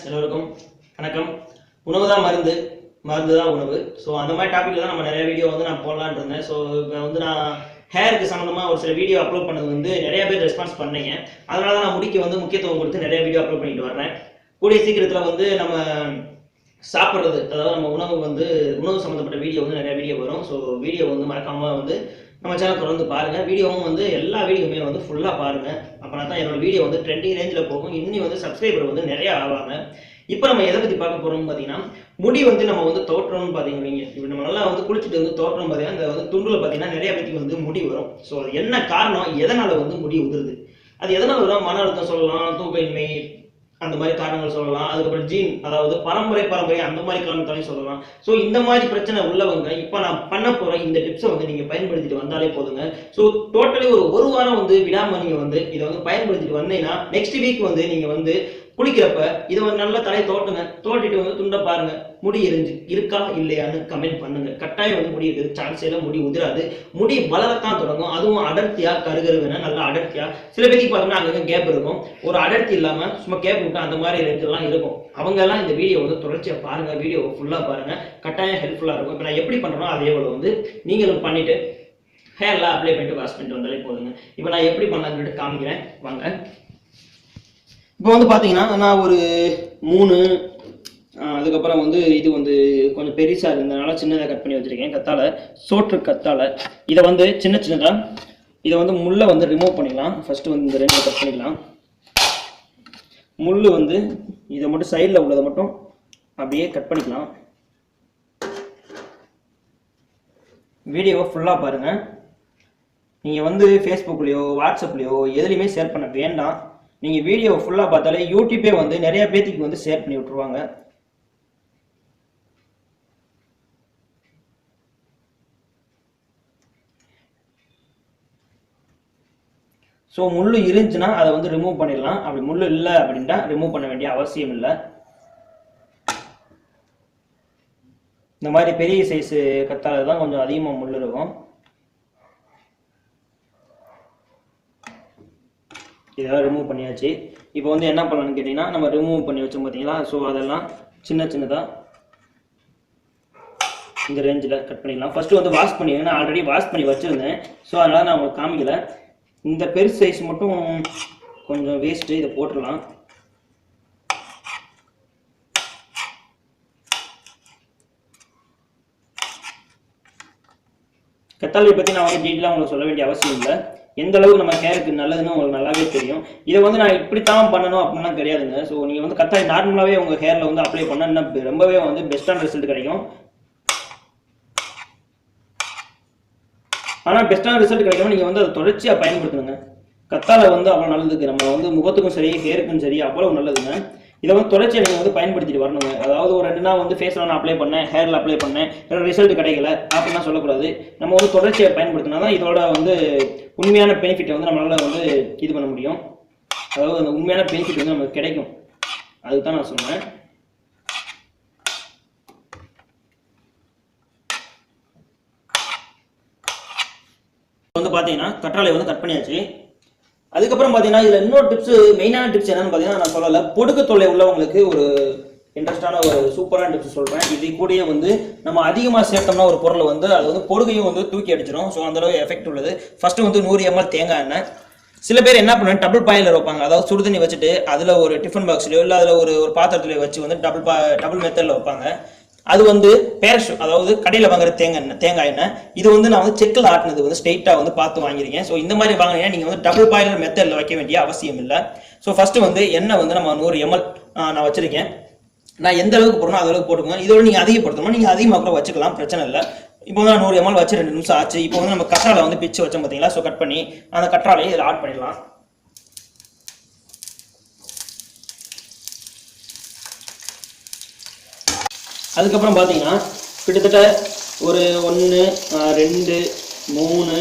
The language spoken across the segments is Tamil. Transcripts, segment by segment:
எல்லோருக்கும் வணக்கம். உணவு தான் மருந்து. மருந்து தான் உணவு. ஸோ அந்த மாதிரி டாப்பிக்கில் தான் நம்ம நிறைய வீடியோ வந்து நான் போடலான் இருந்தேன். ஸோ இப்போ வந்து நான் ஹேருக்கு சம்மந்தமாக ஒரு சில வீடியோ அப்லோட் பண்ணது வந்து நிறைய பேர் ரெஸ்பான்ஸ் பண்ணீங்க. அதனால தான் நான் முடிக்க வந்து முக்கியத்துவம் கொடுத்து நிறைய வீடியோ அப்லோட் பண்ணிட்டு வர்றேன். கூடிய சீக்கிரத்தில் வந்து நம்ம சாப்பிட்றது அதாவது நம்ம உணவு வந்து உணவு சம்மந்தப்பட்ட வீடியோ வந்து நிறைய வீடியோ வரும். ஸோ வீடியோ வந்து மறக்காமல் வந்து நம்ம சேனல் தொடர்ந்து பாருங்கள் வீடியோவும் வந்து எல்லா வீடியோவுமே வந்து ஃபுல்லாக பாருங்கள் அப்போனா தான் என்னோட வீடியோ வந்து ட்ரெண்டிங் ரேஞ்சில் போகும். இன்னி வந்து சப்ஸ்கிரைபர் வந்து நிறைய ஆவாங்க. இப்போ நம்ம எதை பற்றி பார்க்க போகிறோம்னு பார்த்தீங்கன்னா முடி வந்து நம்ம வந்து தோற்றம்னு பார்த்தீங்க இப்போ நம்ம நல்லா வந்து குளிச்சுட்டு வந்து தோற்றம் பார்த்தீங்கன்னா இந்த வந்து துண்டில் பார்த்தீங்கன்னா நிறைய பேருக்கு வந்து முடி வரும். ஸோ அது என்ன காரணம்? எதனால் வந்து முடி உதிருது? அது எதனால் வரும்? மன அழுத்தம் சொல்லலாம் தூக்கமின்மை அந்த மாதிரி காரணங்கள் சொல்லலாம். அதுக்கப்புறம் ஜீன் அதாவது பரம்பரை பரம்பரை அந்த மாதிரி காரணத்தாலையும் சொல்லலாம். ஸோ இந்த மாதிரி பிரச்சனை உள்ளவங்க இப்போ நான் பண்ண போகிற இந்த டிப்ஸை வந்து நீங்கள் பயன்படுத்திட்டு வந்தாலே போதுங்க. ஸோ டோட்டலி ஒரு ஒரு வாரம் வந்து விடாம நீங்கள் வந்து இதை வந்து பயன்படுத்திட்டு வந்தீங்கன்னா நெக்ஸ்ட் வீக் வந்து நீங்கள் வந்து குளிக்கிறப்ப இதை ஒரு நல்ல தலையை தோட்டுங்க. தோட்டிட்டு வந்து துண்டை பாருங்க. முடி எரிஞ்சு இருக்கா இல்லையான்னு கமெண்ட் பண்ணுங்க. கட்டாயம் வந்து முடி இருக்குது. சான்ஸ் எல்லாம் முடி உதிராது. முடி வளரத்தான் தொடங்கும். அதுவும் அடர்த்தியா கருகருவேனா நல்லா அடர்த்தியா. சில பேருக்கு பார்த்தோம்னா அங்கங்க கேப் இருக்கும். ஒரு அடர்த்தி இல்லாம சும்மா கேப் விட்டு அந்த மாதிரி இடத்துலாம் இருக்கும். அவங்க எல்லாம் இந்த வீடியோ வந்து தொடர்ச்சியா பாருங்க. வீடியோ ஃபுல்லா பாருங்க. கட்டாயம் ஹெல்ப்ஃபுல்லா இருக்கும். இப்போ நான் எப்படி பண்றேனோ அதே போல வந்து நீங்களும் பண்ணிட்டு ஹேர்லாம் அப்ளை பண்ணிட்டு வாஷ் பண்ணிட்டு வந்தாலே போதுங்க. இப்போ நான் எப்படி பண்ணலாம்னு காமிக்கிறேன். வாங்க. இப்போ வந்து பார்த்தீங்கன்னா நான் ஒரு மூணு அதுக்கப்புறம் வந்து இது வந்து கொஞ்சம் பெருசாக இருந்ததுனால சின்னதாக கட் பண்ணி வச்சுருக்கேன். கத்தாழை சோற்று கத்தாழை இதை வந்து சின்ன சின்னதாக இதை வந்து முள்ளை வந்து ரிமூவ் பண்ணிக்கலாம் ஃபஸ்ட்டு வந்து இந்த ரெண்டு கட் பண்ணிக்கலாம். முள் வந்து இதை மட்டும் சைடில் உள்ளதை மட்டும் அப்படியே கட் பண்ணிக்கலாம். வீடியோவை ஃபுல்லாக பாருங்கள் நீங்கள் வந்து ஃபேஸ்புக்லேயோ வாட்ஸ்அப்லேயோ எதுலேயுமே ஷேர் பண்ண வேண்டாம். நீங்கள் வீடியோ ஃபுல்லாக பார்த்தாலே யூடியூப்பே வந்து நிறைய பேத்துக்கு வந்து ஷேர் பண்ணி விட்ருவாங்க ஸோ முள் இருந்துச்சுன்னா அதை வந்து ரிமூவ் பண்ணிடலாம். அப்படி முள் இல்லை அப்படின்ட்டா ரிமூவ் பண்ண வேண்டிய அவசியம் இல்லை. இந்த மாதிரி பெரிய சைஸு கத்தாலது தான் கொஞ்சம் அதிகமாக முள் இருக்கும். இதெல்லாம் ரிமூவ் பண்ணியாச்சு. இப்போ வந்து என்ன பண்ணலான்னு கேட்டிங்கன்னா நம்ம ரிமூவ் பண்ணி வச்சோம் பார்த்தீங்களா? ஸோ அதெல்லாம் சின்ன சின்னதாக இந்த ரேஞ்சில் கட் பண்ணிடலாம். ஃபஸ்ட்டு வந்து வாஷ் பண்ணி நான் ஆல்ரெடி வாஷ் பண்ணி வச்சுருந்தேன். ஸோ அதனால் நான் உங்களுக்கு காமிக்கல. இந்த பெருசு சைஸ் மட்டும் கொஞ்சம் வேஸ்ட்டு இதை போட்டுடலாம். கத்தாழையை பற்றி நான் வந்து டீட்டெயிலாக உங்களுக்கு சொல்ல வேண்டிய அவசியம் இல்லை. எந்த அளவுக்கு நம்ம ஹேருக்கு நல்லதுன்னு உங்களுக்கு நல்லாவே தெரியும். இதை வந்து நான் இப்படித்தான் பண்ணணும் அப்படின்லாம் கிடையாதுங்க. ஸோ நீங்கள் வந்து கரெக்டாக நார்மலாகவே உங்கள் ஹேரில் வந்து அப்ளை பண்ணால் ரொம்பவே வந்து பெஸ்ட்டான ரிசல்ட் கிடைக்கும். ஆனால் பெஸ்ட்டான ரிசல்ட் கிடைக்கும் நீங்கள் வந்து அதை தொடர்ச்சியாக பயன்படுத்தணுங்க. கத்தாழை வந்து அவ்வளோ நல்லதுக்கு நம்ம வந்து முகத்துக்கும் சரி ஹேருக்கும் சரி அவ்வளோ நல்லதுங்க. இதை வந்து தொடர்ச்சியாக நீங்கள் வந்து பயன்படுத்திட்டு வரணுங்க. அதாவது ஒரு ரெண்டு நாள் வந்து ஃபேஸில் நான் அப்ளை பண்ணேன் ஹேரில் அப்ளை பண்ணேன் ரிசல்ட் கிடைக்கல அப்படின்னா சொல்லக்கூடாது. நம்ம வந்து தொடர்ச்சியை பயன்படுத்தினா தான் இதோட வந்து உண்மையான பெனிஃபிட்டை வந்து நம்மளால் வந்து இது பண்ண முடியும். அதாவது அந்த உண்மையான பெனிஃபிட் வந்து நமக்கு கிடைக்கும். அதுக்கு தான் நான் சொன்னேன். வந்து பார்த்தீங்கன்னா கற்றாழை வந்து கட் பண்ணியாச்சு. அதுக்கப்புறம் பார்த்தீங்கன்னா இதில் இன்னொரு டிப்ஸ் மெயினான டிப்ஸ் என்னன்னு பார்த்தீங்கன்னா நான் சொல்லலை. பொடுக்கு தொல்லை உள்ளவங்களுக்கு ஒரு இன்ட்ரெஸ்டான ஒரு சூப்பரான டிப்ஸ் சொல்கிறேன் இது கூடயே வந்து நம்ம அதிகமாக சேர்த்தோம்னா ஒரு பொருளை வந்து அது வந்து பொடுகையும் வந்து தூக்கி அடிச்சிடும். ஸோ அந்தளவு எஃபெக்ட் உள்ளது. ஃபஸ்ட்டு வந்து நூறு எம்எல் தேங்காய் எண்ணெய். சில பேர் என்ன பண்ணுவாங்க டபுள் பாயிலர் வைப்பாங்க அதாவது சுடுதண்ணி வச்சுட்டு அதில் ஒரு டிஃபன் பாக்ஸ்லையோ இல்லை அதில் ஒரு ஒரு பாத்திரத்துலையோ வச்சு வந்து டபுள் பா டபுள் மெத்தடில் வைப்பாங்க. அது வந்து பேரஷூ அதாவது கடையில் வாங்குற தேங்காய் எண்ணெய் தேங்காய் எண்ணெய் இது வந்து நான் வந்து செக்கில் ஆட்டினது வந்து ஸ்ட்ரெயிட்டாக வந்து பார்த்து வாங்கியிருக்கேன். ஸோ இந்த மாதிரி வாங்கினீங்கன்னா நீங்கள் வந்து டபுள் பாயிலர் மெத்தடில் வைக்க வேண்டிய அவசியம் இல்லை. ஸோ ஃபஸ்ட்டு வந்து எண்ணெய் வந்து நம்ம நூறு எம்எல் நான் வச்சுருக்கேன். நான் எந்த அளவுக்கு போடணும் அளவுக்கு போட்டுக்கோங்க. இதோட நீங்கள் அதிகப்படுத்தணும் நீங்கள் அதிகமாக கூட வச்சுக்கலாம் பிரச்சனை இல்லை. இப்போ வந்து நான் நூறு எம்எல் வச்சு ரெண்டு நிமிஷம் ஆச்சு. இப்போ வந்து நம்ம கற்றாழை வந்து பிச்சு வச்சோம் பார்த்தீங்களா ஸோ கட் பண்ணி அந்த கற்றாழையை இதில் ஆட் பண்ணிடலாம். அதுக்கப்புறம் பார்த்தீங்கன்னா கிட்டத்தட்ட ஒரு ஒன்று ரெண்டு மூணு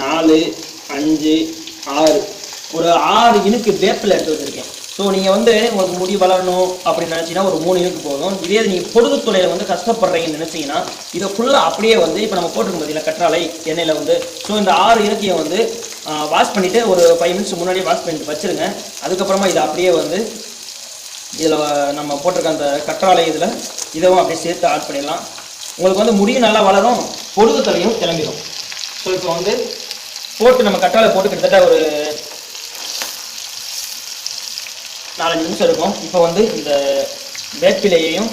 நாலு அஞ்சு ஆறு. ஒரு ஆறு இனுக்கு வேப்பில் எடுத்து வச்சுருக்கேன். ஸோ நீங்கள் வந்து உங்களுக்கு முடி வளரணும் அப்படின்னு நினச்சிங்கன்னா ஒரு மூணு இனுக்கு போதும். இதே நீங்கள் பொழுது துணையில் வந்து கஷ்டப்படுறீங்கன்னு நினச்சிங்கன்னா இதை ஃபுல்லாக அப்படியே வந்து இப்போ நம்ம போட்டுருக்கோம் பார்த்தீங்களா கற்றாழை எண்ணெயில் வந்து. ஸோ இந்த ஆறு இலக்கியம் வந்து வாஷ் பண்ணிவிட்டு ஒரு ஃபைவ் மினிட்ஸ் முன்னாடியே வாஷ் பண்ணிட்டு வச்சுருங்க. அதுக்கப்புறமா இதை அப்படியே வந்து இதில் நம்ம போட்டிருக்க அந்த கற்றாழை இதில் இதுவும் அப்படியே சேர்த்து ஆட் பண்ணிடலாம். உங்களுக்கு வந்து முடியும் நல்லா வளரும் பொழுது தலையும் கிளம்பிடும் ஸோ இப்போ வந்து போட்டு நம்ம கற்றாழை போட்டு கிட்டத்தட்ட ஒரு நாலஞ்சு நிமிஷம் இருக்கும். இப்போ வந்து இந்த வேப்பிலையையும்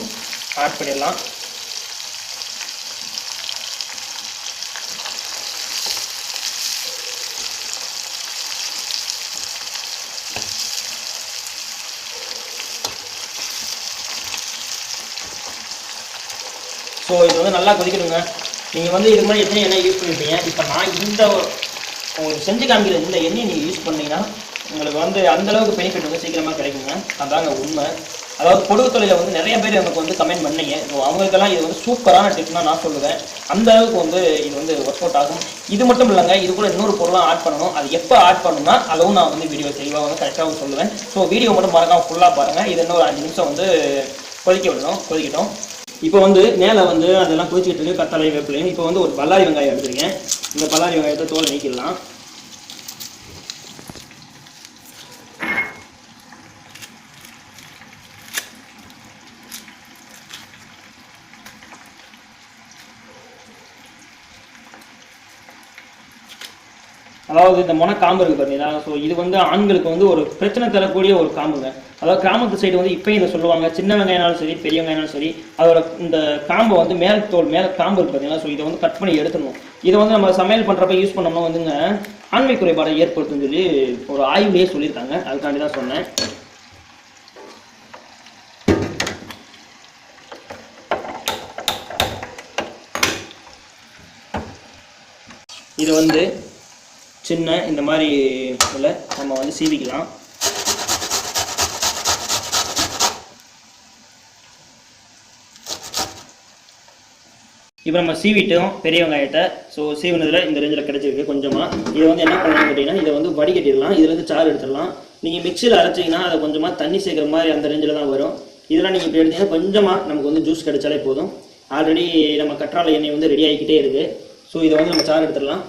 ஆட் பண்ணிடலாம். ஸோ இது வந்து நல்லா கொதிக்கணுங்க. நீங்கள் வந்து இதுக்கு முன்னாடி எத்தனை எண்ணெய் யூஸ் பண்ணியிருப்பீங்க இப்போ நான் இந்த ஒரு செஞ்சு காமிக்கிற இந்த எண்ணெய் நீங்கள் யூஸ் பண்ணிங்கன்னா உங்களுக்கு வந்து அந்த அளவுக்கு பெனிஃபிட் வந்து சீக்கிரமாக கிடைக்குங்க. அதாங்க உண்மை. அதாவது பொடுகு தொழில வந்து நிறைய பேர் எனக்கு வந்து கமெண்ட் பண்ணீங்க. ஸோ அவங்களுக்கெல்லாம் இது வந்து சூப்பரான டிப்னா நான் சொல்லுவேன். அந்த அளவுக்கு வந்து இது வந்து ஒர்க் அவுட் ஆகும். இது மட்டும் இல்லைங்க இது கூட இன்னொரு பொருளாக ஆட் பண்ணணும். அது எப்போ ஆட் பண்ணணும்னா அதுவும் நான் வந்து வீடியோ தெளிவாக வந்து கரெக்டாகவும் சொல்லுவேன். ஸோ வீடியோ மட்டும் மறக்காமல் ஃபுல்லாக பாருங்கள் இது இன்னொரு அஞ்சு நிமிஷம் வந்து கொதிக்க விடணும். கொதிக்கட்டும். இப்போ வந்து மேலே வந்து அதெல்லாம் கொதிச்சிட்டு இருக்கு கத்தலை வேப்பிலையும் இப்போ வந்து ஒரு பல்லாரி வெங்காயம் எடுத்துருக்கேன். இந்த பல்லாரி வெங்காயத்தை தோலை நீக்கிடலாம். அதாவது இந்த முனை காம்பு இருக்கு பார்த்தீங்களா ஸோ இது வந்து ஆண்களுக்கு வந்து ஒரு பிரச்சனை தரக்கூடிய ஒரு காம்புங்க. அதாவது கிராமத்து சைடு வந்து இப்பயும் இதை சொல்லுவாங்க. சின்ன வெங்காயம்னாலும் சரி பெரிய வெங்காயம்னாலும் சரி அதோட இந்த காம்பை வந்து மேல் தோல் மேலே காம்பு இருக்கு பார்த்தீங்களா ஸோ இதை வந்து கட் பண்ணி எடுத்துடணும். இதை வந்து நம்ம சமையல் பண்ணுறப்ப யூஸ் பண்ணோம்னா வந்துங்க ஆண்மை குறைபாடை ஏற்படுத்தும் சொல்லி ஒரு ஆய்வுலேயே சொல்லியிருக்காங்க. அதுக்காண்டி தான் சொன்னேன். இது வந்து சின்ன இந்த மாதிரி இதில் நம்ம வந்து சீவிக்கலாம். இப்போ நம்ம சீவிட்டோம் பெரிய வெங்காயத்தை. ஸோ சீவினதில் இந்த ரேஞ்சில் கிடச்சிருக்கு கொஞ்சமாக இதை வந்து என்ன பண்ணணும் கேட்டிங்கன்னா இதை வந்து வடிகட்டிடலாம். இதில் இருந்து சாறு எடுத்துடலாம். நீங்கள் மிக்சியில் அரைச்சிங்கன்னா அதை கொஞ்சமாக தண்ணி சேர்க்குற மாதிரி அந்த ரேஞ்சில் தான் வரும். இதெல்லாம் நீங்கள் இப்போ எடுத்தீங்கன்னா கொஞ்சமாக நமக்கு வந்து ஜூஸ் கிடைச்சாலே போதும். ஆல்ரெடி நம்ம கற்றாழை எண்ணெய் வந்து ரெடி ஆகிக்கிட்டே இருக்குது ஸோ இதை வந்து நம்ம சாறு எடுத்துடலாம்.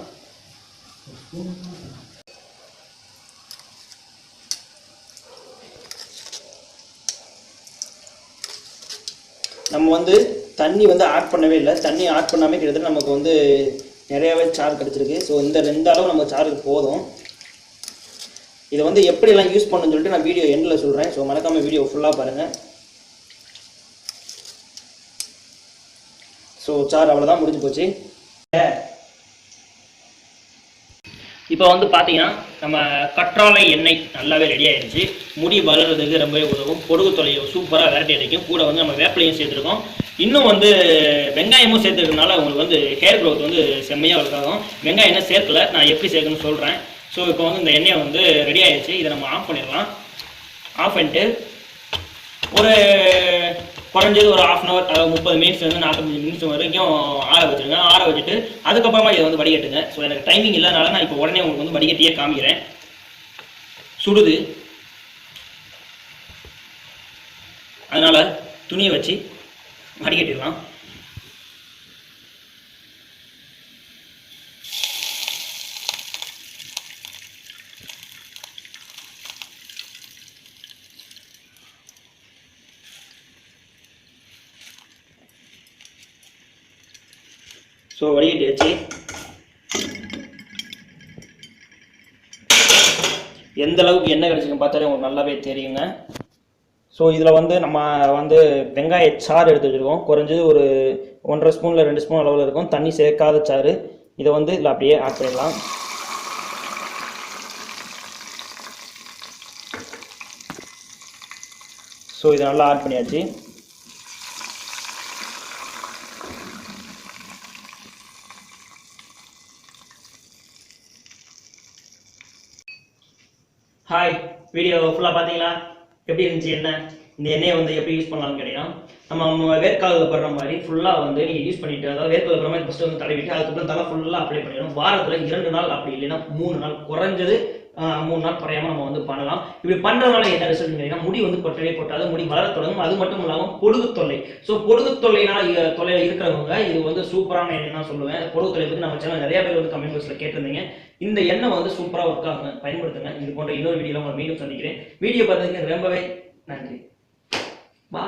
நம்ம வந்து தண்ணி வந்து ஆட் பண்ணவே இல்லை. தண்ணி ஆட் பண்ணாமே கிட்டத்தட்ட நமக்கு வந்து நிறையாவே சார் கிடச்சிருக்கு. ஸோ இந்த ரெண்டு அளவு நம்ம சாருக்கு போதும். இதை வந்து எப்படியெல்லாம் யூஸ் பண்ணணும்னு சொல்லிட்டு நான் வீடியோ எண்டில் சொல்கிறேன் ஸோ மறக்காமல் வீடியோ ஃபுல்லாக பாருங்கள் ஸோ சார் அவ்வளோதான் முடிஞ்சு போச்சு. இப்போ வந்து பார்த்தீங்கன்னா நம்ம கற்றாழை எண்ணெய் நல்லாவே ரெடி ஆயிடுச்சு முடி வளர்றதுக்கு ரொம்பவே உதவும். பொடுகு தொலையை சூப்பராக விரட்டி அடிக்கும். கூட வந்து நம்ம வேப்பிலையும் சேர்த்துருக்கோம். இன்னும் வந்து வெங்காயமும் சேர்த்துருக்கனால உங்களுக்கு வந்து ஹேர் க்ரோத் வந்து செம்மையாக வளர்க்காகும். வெங்காயம் என்ன சேர்க்கல. நான் எப்படி சேர்க்கணும்னு சொல்கிறேன் ஸோ இப்போ வந்து இந்த எண்ணெய் வந்து ரெடி ஆயிடுச்சு இதை நம்ம ஆஃப் பண்ணிடலாம். ஆஃப் பண்ணிட்டு ஒரு குறைஞ்சது ஒரு ஆஃப் அன் அவர் அதாவது முப்பது மினிட்ஸ் வந்து நாற்பத்தஞ்சு நிமிஷம் வரைக்கும் ஆற வச்சுருங்க. ஆற வச்சுட்டு அதுக்கப்புறமா இதை வந்து வடிகட்டுங்க. ஸோ எனக்கு டைமிங் இல்லாதனால நான் இப்போ உடனே உங்களுக்கு வந்து வடிகட்டியே காமிக்கிறேன். சுடுது. அதனால் துணியை வச்சு வடிகட்டிடலாம். ஸோ வடிகட்டியாச்சு எந்த அளவுக்கு எண்ணெய் கிடச்சிங்க பார்த்தாலே உங்களுக்கு நல்லாவே தெரியுங்க. ஸோ இதில் வந்து நம்ம வந்து வெங்காய சாறு எடுத்து வச்சுருக்கோம். குறைஞ்சது ஒரு ஒன்றரை ஸ்பூனில் ரெண்டு ஸ்பூன் அளவில் இருக்கும். தண்ணி சேர்க்காத சாறு. இதை வந்து இதில் அப்படியே ஆட் பண்ணிடலாம். ஸோ இதை நல்லா ஆட் பண்ணியாச்சு. ஹாய் வீடியோ ஃபுல்லாக பார்த்தீங்களா? எப்படி இருந்துச்சு என்ன? இந்த எண்ணெயை வந்து எப்படி யூஸ் பண்ணலாம்னு கேட்டீங்கன்னா நம்ம வேர்க்காலில் படுற மாதிரி ஃபுல்லாக வந்து நீங்கள் யூஸ் பண்ணிட்டு அதாவது வேர்க்காலில் படுற மாதிரி ஃபஸ்ட்டு வந்து தடவிட்டு அதுக்கப்புறம் தலை ஃபுல்லாக அப்ளை பண்ணிடணும். வாரத்தில் இரண்டு நாள் அப்படி இல்லைன்னா மூணு நாள். குறைஞ்சது மூணு நாள் குறையாம நம்ம வந்து பண்ணலாம். இப்படி பண்ணுறதுனால என்ன ரிசல்ட் கேட்டீங்கன்னா முடி வந்து கொட்டவே கொட்டாது முடி வளர தொடங்கும். அது மட்டும் இல்லாமல் பொடுகு தொல்லை. ஸோ பொடுகு தொல்லைனால் தொல்லையில் இருக்கிறவங்க இது வந்து சூப்பரான எண்ணெய் தான் சொல்லுவேன். பொடுகு தொல்லை பற்றி நம்ம சேனல் நிறைய பேர் வந்து கமெண்ட் பாக்ஸில் கேட்டிருந்தீங்க. இந்த எண்ணெய் வந்து சூப்பராக ஒர்க் ஆகுங்க பயன்படுத்துங்க. இது போன்ற இன்னொரு வீடியோவில் உங்களை மீண்டும் சந்திக்கிறேன். வீடியோ பார்த்ததுக்கு ரொம்பவே நன்றி. பா